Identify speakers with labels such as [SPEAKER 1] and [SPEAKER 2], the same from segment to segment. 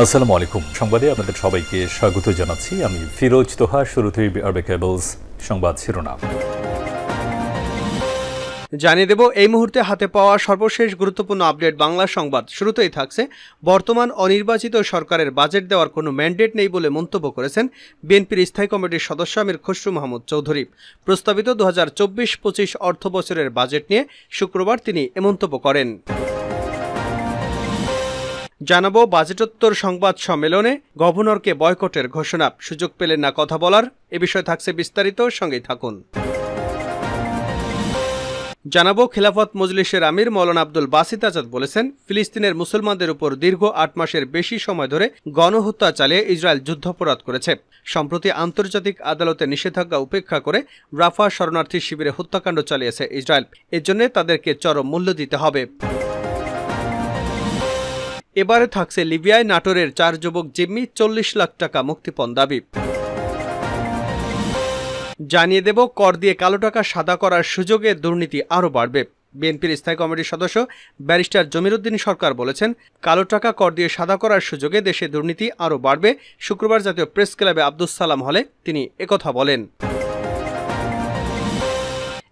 [SPEAKER 1] আসসালামু আলাইকুম সংবাদে আপনাদের সবাইকে স্বাগত জানাচ্ছি আমি ফিরোজ তোহা শুরুতেই আরবে কেবলস সংবাদ শিরোনাম
[SPEAKER 2] জানিয়ে দেব এই মুহূর্তে হাতে পাওয়া সর্বশেষ গুরুত্বপূর্ণ আপডেট বাংলা সংবাদ শুরুতেই থাকছে বর্তমান অনির্বাচিত সরকারের বাজেট দেওয়ার কোনো ম্যান্ডেট নেই বলে মন্তব্য করেছেন বিএনপির স্থায়ী কমিটির সদস্য আমির খসরু মাহমুদ চৌধুরী প্রস্তাবিত দু হাজার চব্বিশ পঁচিশ অর্থ বছরের বাজেট নিয়ে শুক্রবার তিনি এ মন্তব্য করেন জানাবো বাজেটোত্তর সংবাদ সম্মেলনে গভর্নরকে বয়কটের ঘোষণা সুযোগ পেলেন না কথা বলার এ বিষয়ে থাকছে বিস্তারিত সঙ্গেই থাকুন জানাবো খিলাফত মজলিসের আমির মৌলান আব্দুল বাসিত আজাদ বলেছেন ফিলিস্তিনের মুসলমানদের উপর দীর্ঘ আট মাসের বেশি সময় ধরে গণহত্যা চালিয়ে ইসরায়েল যুদ্ধাপরাধ করেছে সম্প্রতি আন্তর্জাতিক আদালতে নিষেধাজ্ঞা উপেক্ষা করে রাফা শরণার্থী শিবিরে হত্যাকাণ্ড চালিয়েছে ইসরায়েল এর জন্য তাদেরকে চরম মূল্য দিতে হবে এবারে থাকছে লিবিয়ায় নাটোরের চার যুবক জিম্মি চল্লিশ লাখ টাকা মুক্তিপণ দাবি জানিয়ে দেব কর দিয়ে কালো টাকা সাদা করার সুযোগে দুর্নীতি আরও বাড়বে বিএনপির স্থায়ী কমিটির সদস্য ব্যারিস্টার জমিরুদ্দিন সরকার বলেছেন কালো টাকা কর দিয়ে সাদা করার সুযোগে দেশে দুর্নীতি আরও বাড়বে শুক্রবার জাতীয় প্রেস ক্লাবে আব্দুল সালাম হলে তিনি একথা বলেন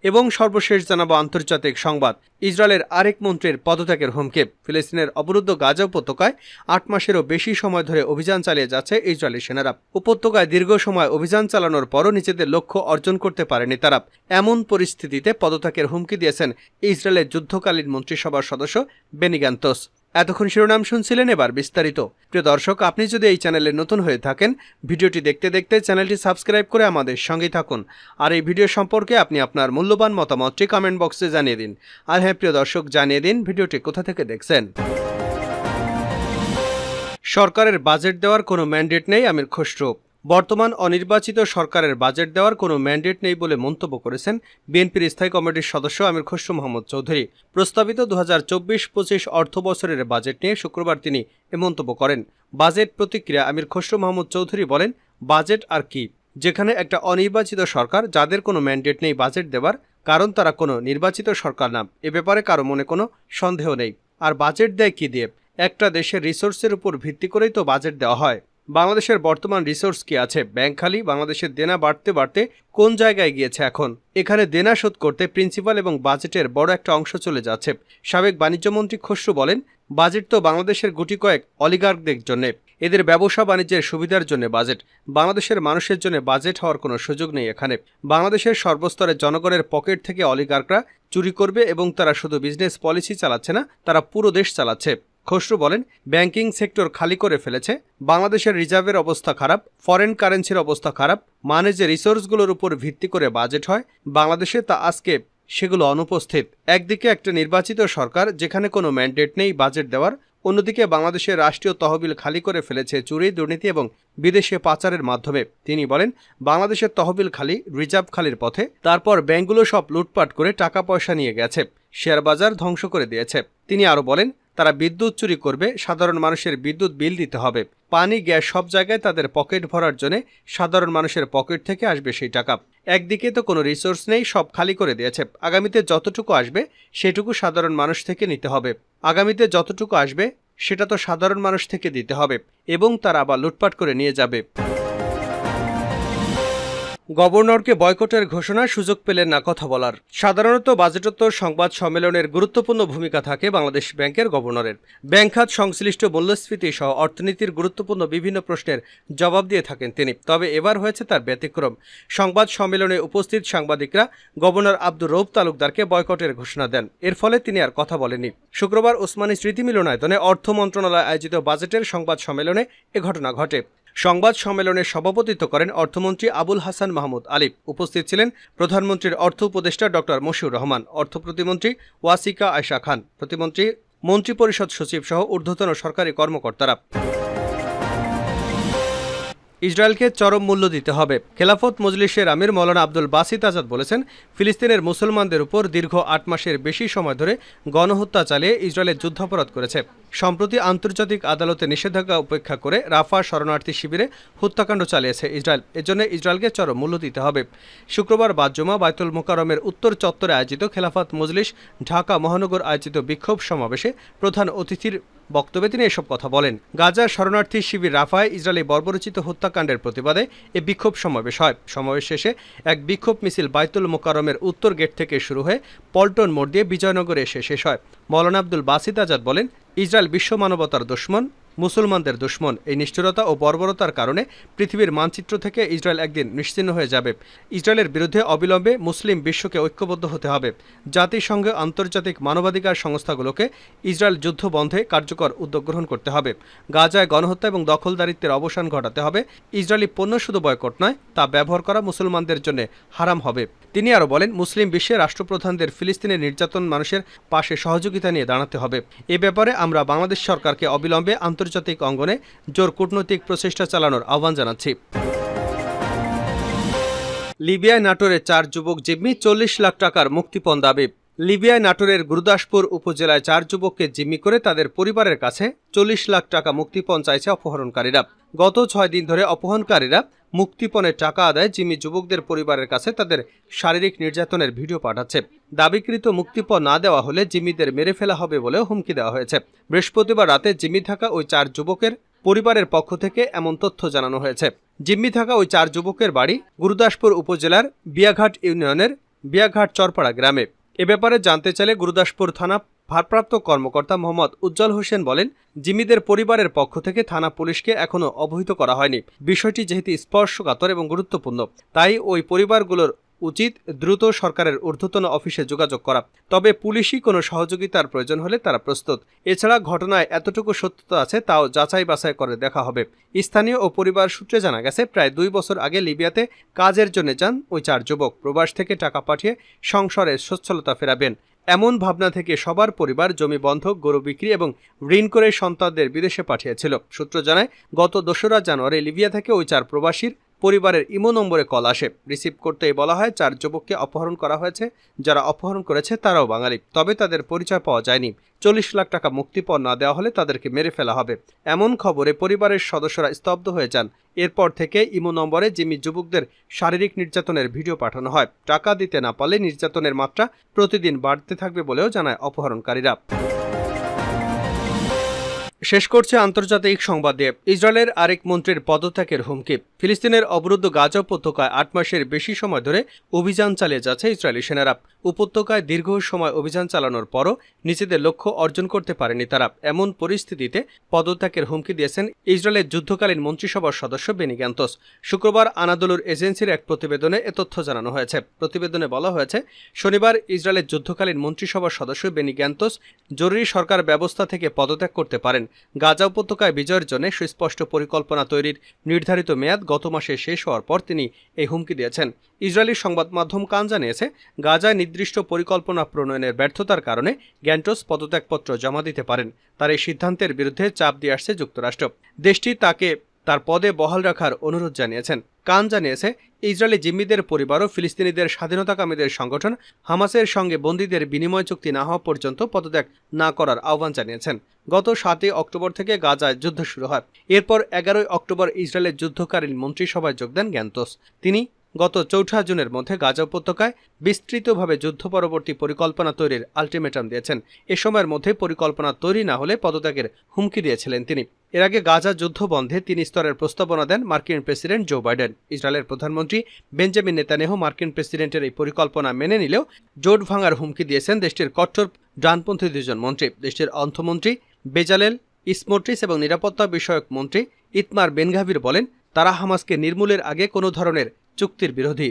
[SPEAKER 2] এবং সর্বশেষ জানাবো আন্তর্জাতিক সংবাদ ইসরায়েলের আরেক মন্ত্রীর পদত্যাগের হুমকি ফিলিস্তিনের অবরুদ্ধ গাজা উপত্যকায় আট মাসেরও বেশি সময় ধরে অভিযান চালিয়ে যাচ্ছে ইসরায়েলি সেনারা উপত্যকায় দীর্ঘ সময় অভিযান চালানোর পরও নিজেদের লক্ষ্য অর্জন করতে পারেনি তারা এমন পরিস্থিতিতে পদত্যাগের হুমকি দিয়েছেন ইসরায়েলের যুদ্ধকালীন মন্ত্রিসভার সদস্য বেনিগান্তোস এতক্ষণ শিরোনাম শুনছিলেন এবার বিস্তারিত প্রিয় দর্শক আপনি যদি এই চ্যানেলে নতুন হয়ে থাকেন ভিডিওটি দেখতে দেখতে চ্যানেলটি সাবস্ক্রাইব করে আমাদের সঙ্গেই থাকুন আর এই ভিডিও সম্পর্কে আপনি আপনার মূল্যবান মতামতটি কমেন্ট বক্সে জানিয়ে দিন আর হ্যাঁ প্রিয় দর্শক জানিয়ে দিন ভিডিওটি কোথা থেকে দেখছেন সরকারের বাজেট দেওয়ার কোনো ম্যান্ডেট নেই আমির খসরু বর্তমান অনির্বাচিত সরকারের বাজেট দেওয়ার কোনো ম্যান্ডেট নেই বলে মন্তব্য করেছেন বিএনপির স্থায়ী কমিটির সদস্য আমির খসরু মোহাম্মদ চৌধুরী প্রস্তাবিত দু হাজার চব্বিশ পঁচিশ অর্থ বছরের বাজেট নিয়ে শুক্রবার তিনি এ মন্তব্য করেন বাজেট প্রতিক্রিয়া আমির খসরু মোহাম্মদ চৌধুরী বলেন বাজেট আর কি যেখানে একটা অনির্বাচিত সরকার যাদের কোনো ম্যান্ডেট নেই বাজেট দেওয়ার কারণ তারা কোনো নির্বাচিত সরকার না এ ব্যাপারে কারো মনে কোনো সন্দেহ নেই আর বাজেট দেয় কি দিয়ে একটা দেশের রিসোর্সের উপর ভিত্তি করেই তো বাজেট দেওয়া হয় বাংলাদেশের বর্তমান রিসোর্স কি আছে ব্যাংক খালি বাংলাদেশের দেনা বাড়তে বাড়তে কোন জায়গায় গিয়েছে এখন এখানে দেনা শোধ করতে প্রিন্সিপাল এবং বাজেটের বড় একটা অংশ চলে যাচ্ছে সাবেক বাণিজ্যমন্ত্রী খসরু বলেন বাজেট তো বাংলাদেশের গুটি কয়েক অলিগার্কদের জন্য এদের ব্যবসা বাণিজ্যের সুবিধার জন্য বাজেট বাংলাদেশের মানুষের জন্য বাজেট হওয়ার কোনো সুযোগ নেই এখানে বাংলাদেশের সর্বস্তরের জনগণের পকেট থেকে অলিগার্করা চুরি করবে এবং তারা শুধু বিজনেস পলিসি চালাচ্ছে না তারা পুরো দেশ চালাচ্ছে খসরু বলেন ব্যাংকিং সেক্টর খালি করে ফেলেছে বাংলাদেশের রিজার্ভের অবস্থা খারাপ ফরেন কারেন্সির অবস্থা খারাপ মানে যে রিসোর্সগুলোর উপর ভিত্তি করে বাজেট হয় বাংলাদেশে তা আজকে সেগুলো অনুপস্থিত একদিকে একটা নির্বাচিত সরকার যেখানে কোনো ম্যান্ডেট নেই বাজেট দেওয়ার অন্যদিকে বাংলাদেশের রাষ্ট্রীয় তহবিল খালি করে ফেলেছে চুরি দুর্নীতি এবং বিদেশে পাচারের মাধ্যমে তিনি বলেন বাংলাদেশের তহবিল খালি রিজার্ভ খালির পথে তারপর ব্যাংকগুলো সব লুটপাট করে টাকা পয়সা নিয়ে গেছে শেয়ার বাজার ধ্বংস করে দিয়েছে তিনি আরও বলেন তারা বিদ্যুৎ চুরি করবে সাধারণ মানুষের বিদ্যুৎ বিল দিতে হবে পানি গ্যাস সব জায়গায় তাদের পকেট ভরার জন্য সাধারণ মানুষের পকেট থেকে আসবে সেই টাকা একদিকে তো কোনো রিসোর্স নেই সব খালি করে দিয়েছে আগামীতে যতটুকু আসবে সেটুকু সাধারণ মানুষ থেকে নিতে হবে আগামীতে যতটুকু আসবে সেটা তো সাধারণ মানুষ থেকে দিতে হবে এবং তারা আবার লুটপাট করে নিয়ে যাবে গভর্নরকে বয়কটের ঘোষণার সুযোগ পেলেন না কথা বলার সাধারণত বাজেটোত্তর সংবাদ সম্মেলনের গুরুত্বপূর্ণ ভূমিকা থাকে বাংলাদেশ ব্যাংকের গভর্নরের ব্যাংক খাত সংশ্লিষ্ট মূল্যস্ফীতি সহ অর্থনীতির গুরুত্বপূর্ণ বিভিন্ন প্রশ্নের জবাব দিয়ে থাকেন তিনি তবে এবার হয়েছে তার ব্যতিক্রম সংবাদ সম্মেলনে উপস্থিত সাংবাদিকরা গভর্নর আব্দুর রৌফ তালুকদারকে বয়কটের ঘোষণা দেন এর ফলে তিনি আর কথা বলেননি শুক্রবার ওসমানী স্মৃতি মিলনায়তনে অর্থ মন্ত্রণালয় আয়োজিত বাজেটের সংবাদ সম্মেলনে এ ঘটনা ঘটে সংবাদ সম্মেলনে সভাপতিত্ব করেন অর্থমন্ত্রী আবুল হাসান মাহমুদ আলিফ উপস্থিত ছিলেন প্রধানমন্ত্রীর অর্থ উপদেষ্টা ড মশিউর রহমান অর্থ প্রতিমন্ত্রী ওয়াসিকা আয়শা খান প্রতিমন্ত্রী পরিষদ সচিব সহ ঊর্ধ্বতন সরকারি কর্মকর্তারা ইসরায়েলকে চরম মূল্য দিতে হবে খেলাফত মজলিসের আমির মৌলানা আব্দুল বাসিত আজাদ বলেছেন ফিলিস্তিনের মুসলমানদের উপর দীর্ঘ আট মাসের বেশি সময় ধরে গণহত্যা চালিয়ে ইসরায়েলের যুদ্ধাপরাধ করেছে সম্প্রতি আন্তর্জাতিক আদালতে নিষেধাজ্ঞা উপেক্ষা করে রাফা শরণার্থী শিবিরে হত্যাকাণ্ড চালিয়েছে ইসরায়েল এজন্য ইসরায়েলকে চরম মূল্য দিতে হবে শুক্রবার বাদজমা বায়তুল মোকারমের উত্তর চত্বরে আয়োজিত খেলাফত মজলিস ঢাকা মহানগর আয়োজিত বিক্ষোভ সমাবেশে প্রধান অতিথির বক্তব্যে তিনি এসব কথা বলেন গাজা শরণার্থী শিবির রাফায় ইসরায়েলি বর্বরচিত হত্যাকাণ্ডের প্রতিবাদে এ বিক্ষোভ সমাবেশ হয় সমাবেশ শেষে এক বিক্ষোভ মিছিল বাইতুল মোকারমের উত্তর গেট থেকে শুরু হয়ে পল্টন মোড় দিয়ে বিজয়নগরে এসে শেষ হয় মৌলানা আব্দুল বাসিদ আজাদ বলেন ইসরায়েল বিশ্ব মানবতার দুশ্মন মুসলমানদের দুশ্মন এই নিষ্ঠুরতা ও বর্বরতার কারণে পৃথিবীর মানচিত্র থেকে ইসরায়েল একদিন নিশ্চিন্ন হয়ে যাবে ইসরায়েলের বিরুদ্ধে অবিলম্বে মুসলিম বিশ্বকে ঐক্যবদ্ধ হতে হবে জাতিসংঘে আন্তর্জাতিক মানবাধিকার সংস্থাগুলোকে ইসরায়েল যুদ্ধ বন্ধে কার্যকর উদ্যোগ গ্রহণ করতে হবে গাজায় গণহত্যা এবং দখলদারিত্বের অবসান ঘটাতে হবে ইসরায়েলি পণ্য শুধু বয়কট নয় তা ব্যবহার করা মুসলমানদের জন্য হারাম হবে তিনি আরও বলেন মুসলিম বিশ্বে রাষ্ট্রপ্রধানদের ফিলিস্তিনের নির্যাতন মানুষের পাশে সহযোগিতা নিয়ে দাঁড়াতে হবে এ ব্যাপারে আমরা বাংলাদেশ সরকারকে অবিলম্বে আন্ত আন্তর্জাতিক অঙ্গনে জোর কূটনৈতিক প্রচেষ্টা চালানোর আহ্বান জানাচ্ছি লিবিয়ায় নাটোরে চার যুবক জিম্মি চল্লিশ লাখ টাকার মুক্তিপণ দাবি লিবিয়ায় নাটোরের গুরুদাসপুর উপজেলায় চার যুবককে জিম্মি করে তাদের পরিবারের কাছে চল্লিশ লাখ টাকা মুক্তিপণ চাইছে অপহরণকারীরা গত ছয় দিন ধরে অপহরণকারীরা মুক্তিপণের টাকা আদায় জিম্মি যুবকদের পরিবারের কাছে তাদের শারীরিক নির্যাতনের ভিডিও পাঠাচ্ছে দাবিকৃত মুক্তিপণ না দেওয়া হলে জিম্মিদের মেরে ফেলা হবে বলে হুমকি দেওয়া হয়েছে বৃহস্পতিবার রাতে জিম্মি থাকা ওই চার যুবকের পরিবারের পক্ষ থেকে এমন তথ্য জানানো হয়েছে জিম্মি থাকা ওই চার যুবকের বাড়ি গুরুদাসপুর উপজেলার বিয়াঘাট ইউনিয়নের বিয়াঘাট চরপাড়া গ্রামে এ ব্যাপারে জানতে চাইলে গুরুদাসপুর থানা ভারপ্রাপ্ত কর্মকর্তা মোহাম্মদ উজ্জ্বল হোসেন বলেন জিমিদের পরিবারের পক্ষ থেকে থানা পুলিশকে এখনও অবহিত করা হয়নি বিষয়টি যেহেতু স্পর্শকাতর এবং গুরুত্বপূর্ণ তাই ওই পরিবারগুলোর উচিত দ্রুত সরকারের ঊর্ধ্বতন অফিসে যোগাযোগ করা তবে পুলিশই কোনো সহযোগিতার প্রয়োজন হলে তারা প্রস্তুত এছাড়া ঘটনায় এতটুকু সত্যতা আছে তাও যাচাই বাছাই করে দেখা হবে স্থানীয় ও পরিবার সূত্রে জানা গেছে প্রায় দুই বছর আগে লিবিয়াতে কাজের জন্য যান ওই চার যুবক প্রবাস থেকে টাকা পাঠিয়ে সংসারে সচ্ছলতা ফেরাবেন এমন ভাবনা থেকে সবার পরিবার জমি বন্ধক গরু বিক্রি এবং ঋণ করে সন্তানদের বিদেশে পাঠিয়েছিল সূত্র জানায় গত দোসরা জানুয়ারি লিবিয়া থেকে ওই চার প্রবাসীর পরিবারের ইমো নম্বরে কল আসে রিসিভ করতেই বলা হয় চার যুবককে অপহরণ করা হয়েছে যারা অপহরণ করেছে তারাও বাঙালি তবে তাদের পরিচয় পাওয়া যায়নি চল্লিশ লাখ টাকা মুক্তিপণ না দেওয়া হলে তাদেরকে মেরে ফেলা হবে এমন খবরে পরিবারের সদস্যরা স্তব্ধ হয়ে যান এরপর থেকে ইমো নম্বরে জিমি যুবকদের শারীরিক নির্যাতনের ভিডিও পাঠানো হয় টাকা দিতে না পারলে নির্যাতনের মাত্রা প্রতিদিন বাড়তে থাকবে বলেও জানায় অপহরণকারীরা শেষ করছে আন্তর্জাতিক সংবাদে ইসরায়েলের আরেক মন্ত্রীর পদত্যাগের হুমকি ফিলিস্তিনের অবরুদ্ধ গাজা উপত্যকায় আট মাসের বেশি সময় ধরে অভিযান চালিয়ে যাচ্ছে ইসরায়েলি সেনারা উপত্যকায় দীর্ঘ সময় অভিযান চালানোর পরও নিজেদের লক্ষ্য অর্জন করতে পারেনি তারা এমন পরিস্থিতিতে পদত্যাগের হুমকি দিয়েছেন ইসরায়েলের যুদ্ধকালীন মন্ত্রিসভার সদস্য বেনি গ্যান্তস শুক্রবার আনাদলুর এজেন্সির এক প্রতিবেদনে এ তথ্য জানানো হয়েছে প্রতিবেদনে বলা হয়েছে শনিবার ইসরায়েলের যুদ্ধকালীন মন্ত্রিসভার সদস্য বেনি গ্যান্তস জরুরি সরকার ব্যবস্থা থেকে পদত্যাগ করতে পারেন গাজা উপত্যকায় বিজয়ের জন্য সুস্পষ্ট পরিকল্পনা তৈরির নির্ধারিত মেয়াদ গত মাসে শেষ হওয়ার পর তিনি এই হুমকি দিয়েছেন ইসরায়েলির সংবাদ মাধ্যম কান জানিয়েছে গাজায় নির্দিষ্ট পরিকল্পনা প্রণয়নের ব্যর্থতার কারণে গ্যান্টোস পদত্যাগপত্র জমা দিতে পারেন তার এই সিদ্ধান্তের বিরুদ্ধে চাপ দিয়ে আসছে যুক্তরাষ্ট্র দেশটি তাকে তার পদে বহাল রাখার অনুরোধ জানিয়েছেন কান জানিয়েছে ইসরায়েলি জিম্মিদের পরিবারও ফিলিস্তিনিদের স্বাধীনতাকামীদের সংগঠন হামাসের সঙ্গে বন্দীদের বিনিময় চুক্তি না হওয়া পর্যন্ত পদত্যাগ না করার আহ্বান জানিয়েছেন গত সাতই অক্টোবর থেকে গাজায় যুদ্ধ শুরু হয় এরপর এগারোই অক্টোবর ইসরায়েলের যুদ্ধকালীন মন্ত্রিসভায় যোগ দেন গ্যান্তোস তিনি গত চৌঠা জুনের মধ্যে গাজা উপত্যকায় বিস্তৃতভাবে যুদ্ধ পরবর্তী পরিকল্পনা তৈরির আলটিমেটাম দিয়েছেন এ সময়ের মধ্যে পরিকল্পনা তৈরি না হলে পদত্যাগের হুমকি দিয়েছিলেন তিনি এর আগে গাজা যুদ্ধ বন্ধে তিন স্তরের প্রস্তাবনা দেন মার্কিন প্রেসিডেন্ট জো বাইডেন ইসরায়েলের প্রধানমন্ত্রী বেঞ্জামিন নেতানেহ মার্কিন প্রেসিডেন্টের এই পরিকল্পনা মেনে নিলেও জোট ভাঙার হুমকি দিয়েছেন দেশটির কট্টর ডানপন্থী দুজন মন্ত্রী দেশটির অর্থমন্ত্রী বেজালেল ইসমোট্রিস এবং নিরাপত্তা বিষয়ক মন্ত্রী ইতমার বেনঘাভির বলেন তারা হামাসকে নির্মূলের আগে কোনো ধরনের চুক্তির বিরোধী